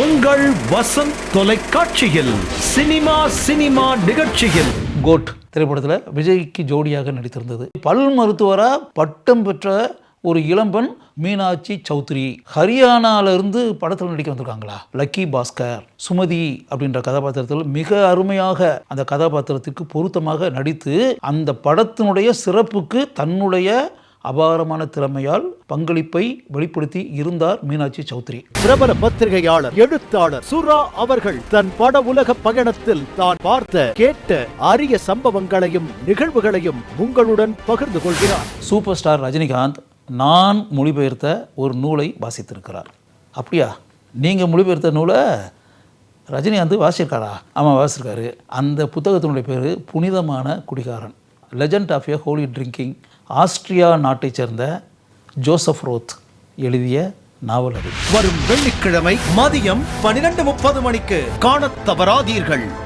உங்கள் வசந்த் தொலைக்காட்சியில் cinema cinema நிகழ்ச்சியில். கோட் திரைப்படத்தில் விஜய்க்கு ஜோடியாக நடித்திருந்தது. பல் மருத்துவராக பட்டம் பெற்ற ஒரு இளம்பெண் மீனாட்சி சௌத்ரி. ஹரியானாவிலிருந்து படத்தில் நடிக்க வந்திருக்காங்களா? லக்கி பாஸ்கர் சுமதி அப்படின்ற கதாபாத்திரத்தில் மிக அருமையாக அந்த கதாபாத்திரத்துக்கு பொருத்தமாக நடித்து அந்த படத்தினுடைய சிறப்புக்கு தன்னுடைய அபாரமான திறமையால் பங்களிப்பை வெளிப்படுத்தி இருந்தார் மீனாட்சி சௌத்ரி. பிரபல பத்திரிகையாளர் எழுத்தாளர் சுரா அவர்கள் தன் பட உலக பயணத்தில் தான் பார்த்த கேட்ட அரிய சம்பவங்களையும் நிகழ்வுகளையும் உங்களுடன் பகிர்ந்து கொள்கிறார். சூப்பர் ஸ்டார் ரஜினிகாந்த் நான் மொழிபெயர்த்த ஒரு நூலை வாசித்திருக்கிறார். அப்படியா? நீங்கள் மொழிபெயர்த்த நூலை ரஜினிகாந்த் வாசிச்சிருக்காரா? ஆமாம் வாசிச்சிருக்காரு. அந்த புத்தகத்தினுடைய பேர் புனிதமான குடிகாரன். Legend of a holy drinking Austria நாட்டைச் சேர்ந்த ஜோசப் ரோத் எழுதிய நாவல் அது. வரும் வெள்ளிக்கிழமை மதியம் பனிரெண்டு முப்பது மணிக்கு காணத் தவறாதீர்கள்.